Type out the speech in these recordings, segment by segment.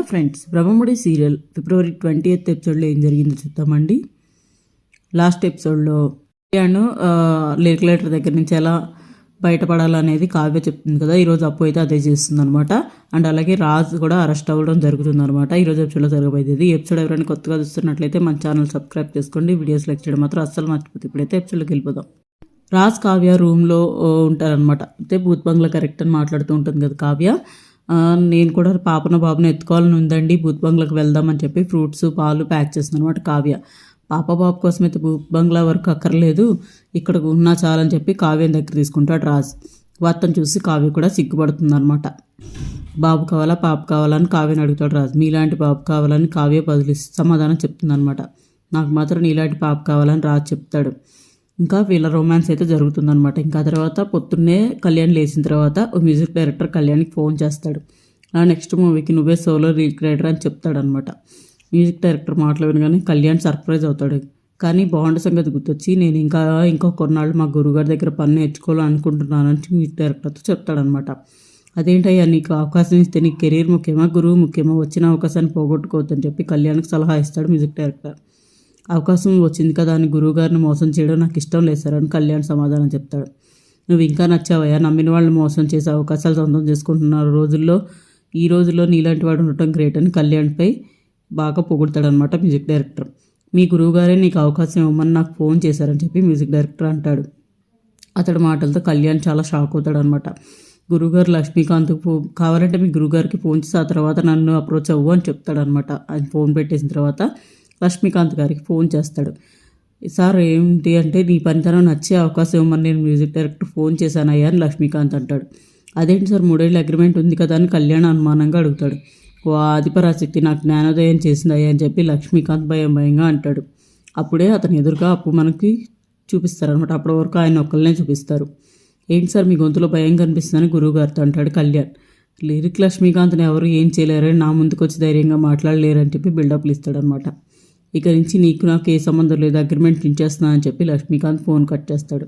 Hello friends Brahmamudi serial February twenty eighth ఎపిసోడ్లో ఏం జరిగిందో చూద్దామండి. లాస్ట్ ఎపిసోడ్లో అను లేక్ లెటర్ దగ్గర నుంచి ఎలా బయటపడాలనేది కావ్య చెప్తుంది కదా ఈరోజు అప్పు అయితే అదే చేస్తుంది అనమాట అండ్ అలాగే రాజ్ కూడా అరెస్ట్ అవ్వడం జరుగుతుంది అనమాట ఈరోజు ఎపిసోడ్లో జరగబోయేది. ఈ ఎపిసోడ్ ఎవరైనా కొత్తగా చూస్తున్నట్లయితే మన ఛానల్ సబ్స్క్రైబ్ చేసుకోండి. వీడియోస్ లైక్ చేయడం మాత్రం అస్సలు మర్చిపోతే ఇప్పుడైతే ఎపిసోడ్లోకి వెళ్ళిపోదాం. రాజ్ కావ్య రూమ్లో ఉంటారనమాట అయితే భూత్ బంగ్లా కరెక్ట్ అని మాట్లాడుతూ ఉంటుంది కదా కావ్య. నేను కూడా పాపను బాబుని ఎత్తుకోవాలని ఉందండి. భూత్ బంగ్లాకి వెళ్దామని చెప్పి ఫ్రూట్స్ పాలు ప్యాక్ చేస్తుంది అనమాట కావ్య. పాప బాబు కోసం అయితే భూత్ బంగ్లా వరకు అక్కర్లేదు. ఇక్కడ ఉన్నా చాలని చెప్పి కావ్యం దగ్గర తీసుకుంటాడు రాజ్. వార్తను చూసి కావ్య కూడా సిగ్గుపడుతుంది అనమాట బాబు కావాలా పాప కావాలని కావ్యని అడుగుతాడు రాజు. మీలాంటి బాబు కావాలని కావ్య బదులు సమాధానం చెప్తుంది అనమాట నాకు మాత్రం నీలాంటి పాప కావాలని రాజు చెప్తాడు. ఇంకా వీళ్ళ రొమాన్స్ అయితే జరుగుతుందనమాట ఇంకా తర్వాత పొద్దున్నే కళ్యాణ్ లేచిన తర్వాత ఓ మ్యూజిక్ డైరెక్టర్ కళ్యాణ్కి ఫోన్ చేస్తాడు. ఆ నెక్స్ట్ మూవీకి నువ్వే సోలో రీక్రియేటర్ అని చెప్తాడనమాట మ్యూజిక్ డైరెక్టర్ మాటలు వినగానే కళ్యాణ్ సర్ప్రైజ్ అవుతాడు. కానీ బాండ్ సంగతి గుర్తొచ్చి నేను ఇంకా ఇంకో కొన్నాళ్ళు మా గురుగారి దగ్గర పని నేర్చుకోవాలనుకుంటున్నానని మ్యూజిక్ డైరెక్టర్తో చెప్తాడనమాట అదేంటయ్యా నీకు అవకాశం ఇస్తే నీకు కెరీర్ ముఖ్యమా? గురువు ముఖ్యమా? వచ్చిన అవకాశాన్ని పోగొట్టుకోవద్దని చెప్పి కళ్యాణ్కి సలహా ఇస్తాడు మ్యూజిక్ డైరెక్టర్ అవకాశం వచ్చింది కదా అని గురువుగారిని మోసం చేయడం నాకు ఇష్టం లేదు సార్ అని కళ్యాణ్ సమాధానం చెప్తాడు. నువ్వు ఇంకా నచ్చావయ్యా? నమ్మిన వాళ్ళని మోసం చేసే అవకాశాలు సొంతం చేసుకుంటున్నారు రోజుల్లో. ఈ రోజుల్లో నీలాంటి వాడు ఉండటం గ్రేట్ అని కళ్యాణ్పై బాగా పొగుడతాడనమాట మ్యూజిక్ డైరెక్టర్ మీ గురువుగారే నీకు అవకాశం ఇవ్వమని నాకు ఫోన్ చేశారని చెప్పి మ్యూజిక్ డైరెక్టర్ అంటాడు. అతడి మాటలతో కళ్యాణ్ చాలా షాక్ అవుతాడు అనమాట గురుగారు లక్ష్మీకాంత్కు ఫో కావాలంటే మీ గురుగారికి ఫోన్ చేసి ఆ తర్వాత నన్ను అప్రోచ్ అవ్వు అని చెప్తాడనమాట ఆయన ఫోన్ పెట్టేసిన తర్వాత లక్ష్మీకాంత్ గారికి ఫోన్ చేస్తాడు. సార్ ఏంటి అంటే నీ పనితనం నచ్చే అవకాశం ఇవ్వమని నేను మ్యూజిక్ డైరెక్టర్ ఫోన్ చేశాను అయ్యా అని లక్ష్మీకాంత్ అంటాడు. అదేంటి సార్ మూడేళ్ళ అగ్రిమెంట్ ఉంది కదా అని కళ్యాణ్ అనుమానంగా అడుగుతాడు. ఓ ఆదిపరాశక్తి నాకు జ్ఞానోదయం చేసిందయ్యా అని చెప్పి లక్ష్మీకాంత్ భయం భయంగా అంటాడు. అప్పుడే అతని ఎదురుగా అప్పు మనకి చూపిస్తారనమాట. అప్పటి వరకు ఆయన ఒక్కళ్ళనే చూపిస్తారు. ఏంటి సార్ మీ గొంతులో భయం కనిపిస్తుందని గురువుగారితో అంటాడు కళ్యాణ్. లిరిక్ లక్ష్మీకాంత్ని ఎవరు ఏం చేయలేరని నా ముందుకు వచ్చి ధైర్యంగా మాట్లాడలేరని చెప్పి బిల్డప్లు ఇస్తాడనమాట. ఇక నుంచి నీకు నాకు ఏ సంబంధం లేదు అగ్రిమెంట్ ఇచ్చేస్తున్నా అని చెప్పి లక్ష్మీకాంత్ ఫోన్ కట్ చేస్తాడు.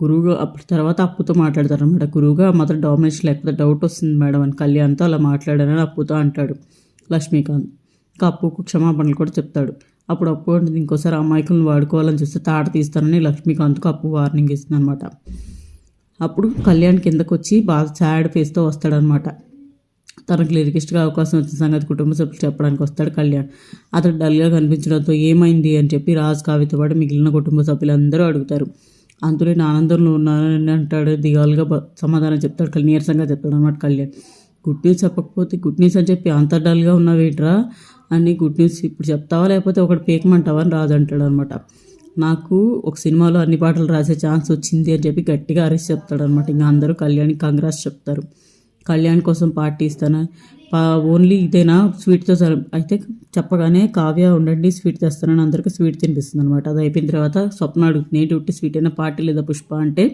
గురువుగా అప్పుడు తర్వాత అప్పుతో మాట్లాడతారు అనమాట గురువుగా మాత్రం డామినేషన్ లేకపోతే డౌట్ వస్తుంది మేడం అని కళ్యాణ్తో అలా మాట్లాడానని అప్పుతో అంటాడు లక్ష్మీకాంత్. ఇంకా అప్పుకు క్షమాపణలు కూడా చెప్తాడు. అప్పుడు అప్పు అంటే ఇంకోసారి అమాయకులను వాడుకోవాలని చూస్తే తాట తీస్తానని లక్ష్మీకాంత్కు అప్పు వార్నింగ్ ఇస్తుంది అనమాట అప్పుడు కళ్యాణ్ కిందకు వచ్చి బాగా సాడ్ ఫేస్తో వస్తాడనమాట తనకు లిరికిస్ట్గా అవకాశం వచ్చిన సంగతి కుటుంబ సభ్యులు చెప్పడానికి వస్తాడు కళ్యాణ్. అతడు డల్గా కనిపించడంతో ఏమైంది అని చెప్పి రాజ్ కావితో పాటు మిగిలిన కుటుంబ సభ్యులందరూ అడుగుతారు. అంతులే ఆనందంలో ఉన్నానని అంటాడు. దిగాలుగా సమాధానం చెప్తాడు కళ్యాణ్. నీరసంగా చెప్తాడు అనమాట కళ్యాణ్. గుడ్ న్యూస్ చెప్పకపోతే గుడ్ న్యూస్ అని చెప్పి అంత డల్గా ఉన్నావేట్రా అని గుడ్ న్యూస్ ఇప్పుడు చెప్తావా లేకపోతే ఒకటి పేకమంటావా అని రాజు అంటాడు అనమాట నాకు ఒక సినిమాలో అన్ని పాటలు రాసే ఛాన్స్ వచ్చింది అని చెప్పి గట్టిగా అరెస్ట్ చెప్తాడు అనమాట ఇంకా అందరూ కళ్యాణ్కి కాంగ్రెస్ చెప్తారు. కళ్యాణ్ కోసం పార్టీ ఇస్తాను? ఓన్లీ ఇదేనా? స్వీట్తో సరి అయితే చెప్పగానే కావ్య ఉండండి స్వీట్ తెస్తానని అందరికీ స్వీట్ తినిపిస్తుంది అనమాట అది అయిపోయిన తర్వాత స్వప్న అడుగుతుంది ఏంటి ఉట్టి స్వీట్ అయినా పార్టీ లేదా పుష్ప? అంటే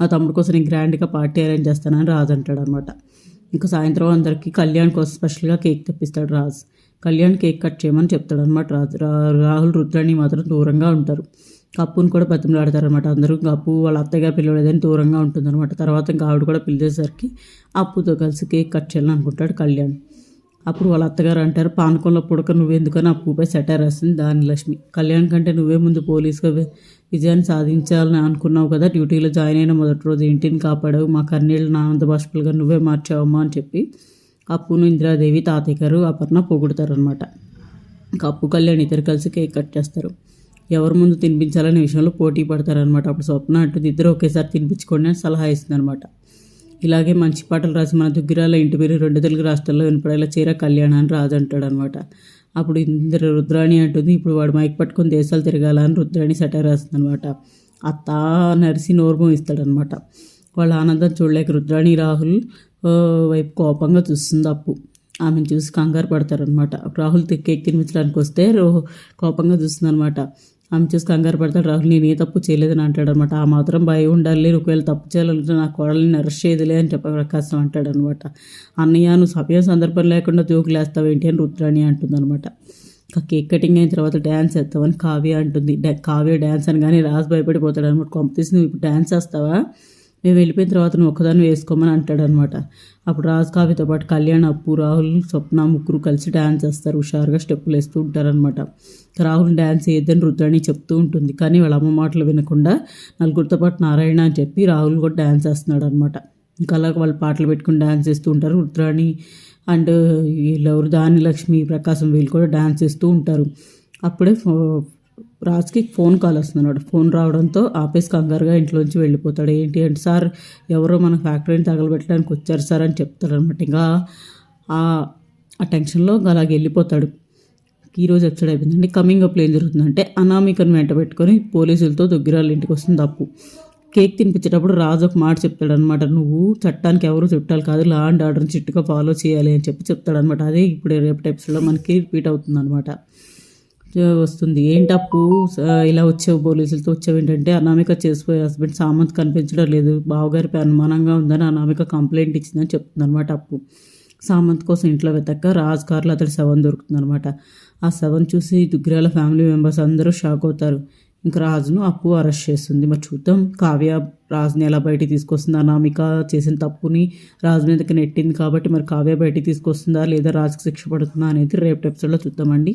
ఆ తమ్ముడు కోసం నేను గ్రాండ్గా పార్టీ అరేంజ్ చేస్తానని రాజు అంటాడు అనమాట ఇంకా సాయంత్రం అందరికీ కళ్యాణ్ కోసం స్పెషల్గా కేక్ తెప్పిస్తాడు రాజు. కళ్యాణ్ కేక్ కట్ చేయమని చెప్తాడు అనమాట రాజు రాహుల్ రుద్రాణి మాత్రం దూరంగా ఉంటారు. కప్పుని కూడా బతిమలాడతారు అనమాట అందరూ కప్పు వాళ్ళ అత్తయ్య పిల్లలేదని దూరంగా ఉంటుందన్నమాట. తర్వాత ఇంకా ఆవిడ కూడా పిలిచేసరికి అప్పుతో కలిసి కేక్ కట్ చేయాలని అనుకుంటాడు కళ్యాణ్. అప్పుడు వాళ్ళ అత్తగారు అంటారు పానకంలో పుడక నువ్వెందుకని అప్పుపై సెటర్ వేస్తుంది దాని లక్ష్మి కళ్యాణ్ కంటే నువ్వే ముందు పోలీసుగా విజయాన్ని సాధించాలని అనుకున్నావు కదా డ్యూటీలో జాయిన్ అయిన మొదటి రోజు ఇంటిని కాపాడావు. మా కన్నీళ్ళు ఆనంద బాష్పలుగా నువ్వే మార్చావమ్మా అని చెప్పి అప్పును ఇందిరాదేవి తాతయ్య గారు అపర్ణ పొగుడతారనమాట ఇంకా అప్పు కళ్యాణ్ ఇద్దరు కలిసి కేక్ కట్ చేస్తారు. ఎవరు ముందు తినిపించాలనే విషయంలో పోటీ పడతారనమాట అప్పుడు స్వప్న అంటుంది ఇద్దరు ఒకేసారి తినిపించుకోండి అని సలహా ఇస్తుందనమాట ఇలాగే మంచి పాటలు రాసి మన దుగ్గిరాల ఇంటి పేరు రెండు తెలుగు రాష్ట్రాల్లో వినపడేలా చీర కళ్యాణ్ అని రాజు అంటాడనమాట అప్పుడు ఇందరు రుద్రాణి అంటుంది ఇప్పుడు వాడు మైక్ పట్టుకొని దేశాలు తిరగాలని రుద్రాణి సెటర్ రాస్తుంది అనమాట అత్త నరిసి నోర్మం ఇస్తాడనమాట వాళ్ళ ఆనందం చూడలేక రుద్రాణి రాహుల్ వైపు కోపంగా చూస్తుంది అప్పు. ఆమెను చూసి కంగారు పడతారనమాట రాహుల్ తి- కేక్ తినిపించడానికి వస్తే కోపంగా చూస్తుంది అనమాట ఆమె చూసి కంగారు పడతాడు. రాహుల్ నేను ఏ తప్పు చేయలేదని అంటాడు అనమాట ఆ మాత్రం భయం ఉండాలి. ఒకవేళ తప్పు చేయాలంటే నా కోడల్ని అరెస్ట్ చేయదులే అని చెప్పే ప్రకాశం అంటాడు అనమాట అన్నయ్య నువ్వు సమయం సందర్భం లేకుండా జోకులేస్తావు ఏంటి అని రుద్రాణి అంటుందన్నమాట కేక్ కటింగ్ అయిన తర్వాత డ్యాన్స్ వేస్తావని కావ్య అంటుంది. డ్యా కావ్య డ్యాన్స్ అని కానీ రాజు భయపడిపోతాడు అనమాట కొంపతీసి నువ్వు ఇప్పుడు డ్యాన్స్ వేస్తావా? మేము వెళ్ళిపోయిన తర్వాత నువ్వు ఒక్కదాన్ని వేసుకోమని అంటాడనమాట. అప్పుడు రాజు కావ్యతో పాటు కళ్యాణ్ అప్పు రాహుల్ స్వప్న ముగ్గురు కలిసి డ్యాన్స్ చేస్తారు. హుషారుగా స్టెప్పులు వేస్తూ ఉంటారనమాట. రాహుల్ డ్యాన్స్ ఏదని రుద్రాణి చెప్తూ ఉంటుంది. కానీ వాళ్ళ అమ్మ మాటలు వినకుండా నలుగురితో పాటు నారాయణ అని చెప్పి రాహుల్ కూడా డ్యాన్స్ చేస్తున్నాడు అనమాట ఇంకా అలా వాళ్ళు పాటలు పెట్టుకుని డ్యాన్స్ చేస్తూ ఉంటారు. రుద్రాణి అండ్ వీళ్ళెవరు దాని లక్ష్మి ప్రకాశం వీళ్ళు కూడా డ్యాన్స్ చేస్తూ ఉంటారు. అప్పుడే ఫో రాజ్కి ఫోన్ కాల్ వస్తున్నాడు ఫోన్ రావడంతో ఆపేసి కంగారుగా ఇంట్లోంచి వెళ్ళిపోతాడు. ఏంటి అంటే సార్ ఎవరో మన ఫ్యాక్టరీని తగలబెట్టడానికి వచ్చారు సార్ అని చెప్తాడు అనమాట ఇంకా ఆ టెన్షన్లో అలాగే వెళ్ళిపోతాడు. ఈరోజు ఎపిసోడ్ అయిపోయిందండి. కమింగ్ అప్లో ఏం జరుగుతుందంటే అనామికను వెంట పెట్టుకొని పోలీసులతో దగ్గరాళ్ళ ఇంటికి వస్తుంది తప్పు కేక్ తినిపించేటప్పుడు రాజు ఒక మాట చెప్తాడు అనమాట నువ్వు చట్టానికి ఎవరు చుట్టాలు కాదు లా అండ్ ఆర్డర్ని చిట్టుగా ఫాలో చేయాలి అని చెప్పి చెప్తాడు అనమాట అదే ఇప్పుడు రేపటి ఎపిసోడ్లో మనకి రిపీట్ అవుతుంది అనమాట వస్తుంది. ఏంటప్పు? ఇలా వచ్చావు పోలీసులతో వచ్చావు ఏంటంటే అనామిక చేసిపోయే హస్బెండ్ సామంత్ కనిపించడం లేదు. బావగారిపై అనుమానంగా ఉందని అనామిక కంప్లైంట్ ఇచ్చిందని చెప్తుంది అనమాట అప్పు. సామంత్ కోసం ఇంట్లో వెతక్క రాజ్ కార్లో అతడి శవం దొరుకుతుంది అనమాట ఆ శవం చూసి దుగ్గిరాల ఫ్యామిలీ మెంబర్స్ అందరూ షాక్ అవుతారు. ఇంకా రాజును అప్పు అరెస్ట్ చేస్తుంది. మరి చూద్దాం. కావ్య రాజుని ఎలా బయటికి తీసుకొస్తుంది? అనామిక చేసిన తప్పుని రాజు మీదకి నెట్టింది కాబట్టి మరి కావ్య బయటికి తీసుకొస్తుందా లేదా రాజుకి శిక్ష పడుతుందా అనేది రేపు ఎపిసోడ్లో చూద్దామండి.